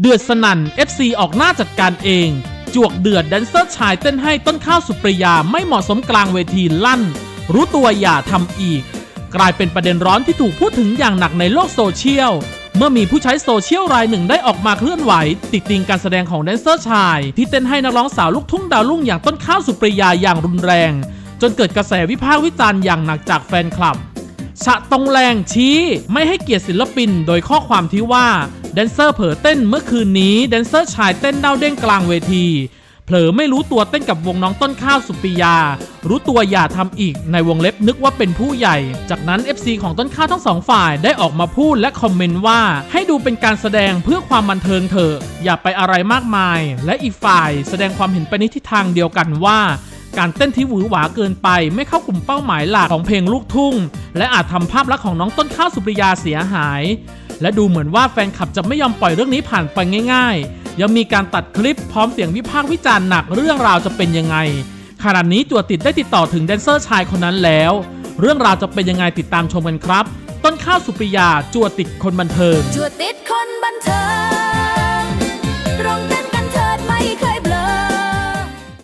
เดือดสนั่น FC ออกหน้าจัดการเอง จวกเดือดแดนเซอร์ชายเต้นให้ต้นข้าวสุปริยาไม่เหมาะสมกลางเวทีลั่น รู้ตัวอย่าทำอีก กลายเป็นประเด็นร้อนที่ถูกพูดถึงอย่างหนักในโลกโซเชียล เมื่อมีผู้ใช้โซเชียลรายหนึ่งได้ออกมาเคลื่อนไหว ติดติงการแสดงของแดนเซอร์ชาย ที่เต้นให้นักร้องสาวลูกทุ่งดาวรุ่งอย่างต้นข้าวสุปริยาอย่างรุนแรง จนเกิดกระแสวิพากษ์วิจารณ์อย่างหนักจากแฟนคลับฉะตรงแรงชี้ไม่ให้เกียรติศิลปิน โดยข้อความที่ว่า แดนเซอร์เผลอเต้นเมื่อคืนนี้แดนเซอร์ชายเต้นเด้าเด้งกลางเวที เผลอไม่รู้ตัวเต้นกับวงน้องต้นข้าวสุปิยา รู้ตัวอย่าทำอีกในวงเล็บนึกว่าเป็นผู้ใหญ่ จากนั้น FC ของต้นข้าวทั้งสองฝ่ายได้ออกมาพูดและคอมเมนต์ว่า ให้ดูเป็นการแสดงเพื่อความบันเทิงเถอะ อย่าไปอะไรมากมาย และอีกฝ่ายแสดงความเห็นไปในทิศทางเดียวกันว่าการเต้นที่หวือหวาเกินไปไม่เข้ากลุ่มเป้าหมายหลักของเพลงลูกทุ่ง และอาจทำภาพลักษณ์ของน้องต้นข้าวสุปริยาเสียหาย และดูเหมือนว่าแฟนคลับจะไม่ยอมปล่อยเรื่องนี้ผ่านไปง่าย ๆ ยังมีการตัดคลิปพร้อมเสียงวิพากษ์วิจารณ์หนักเรื่องราวจะเป็นยังไงขณะนี้จัวติดได้ติดต่อถึงแดนเซอร์ชายคนนั้นแล้ว เรื่องราวจะเป็นยังไงติดตามชมกันครับ ต้นข้าวสุปริยาจัวติดคนบันเทิงจวดติดคนบันเทิง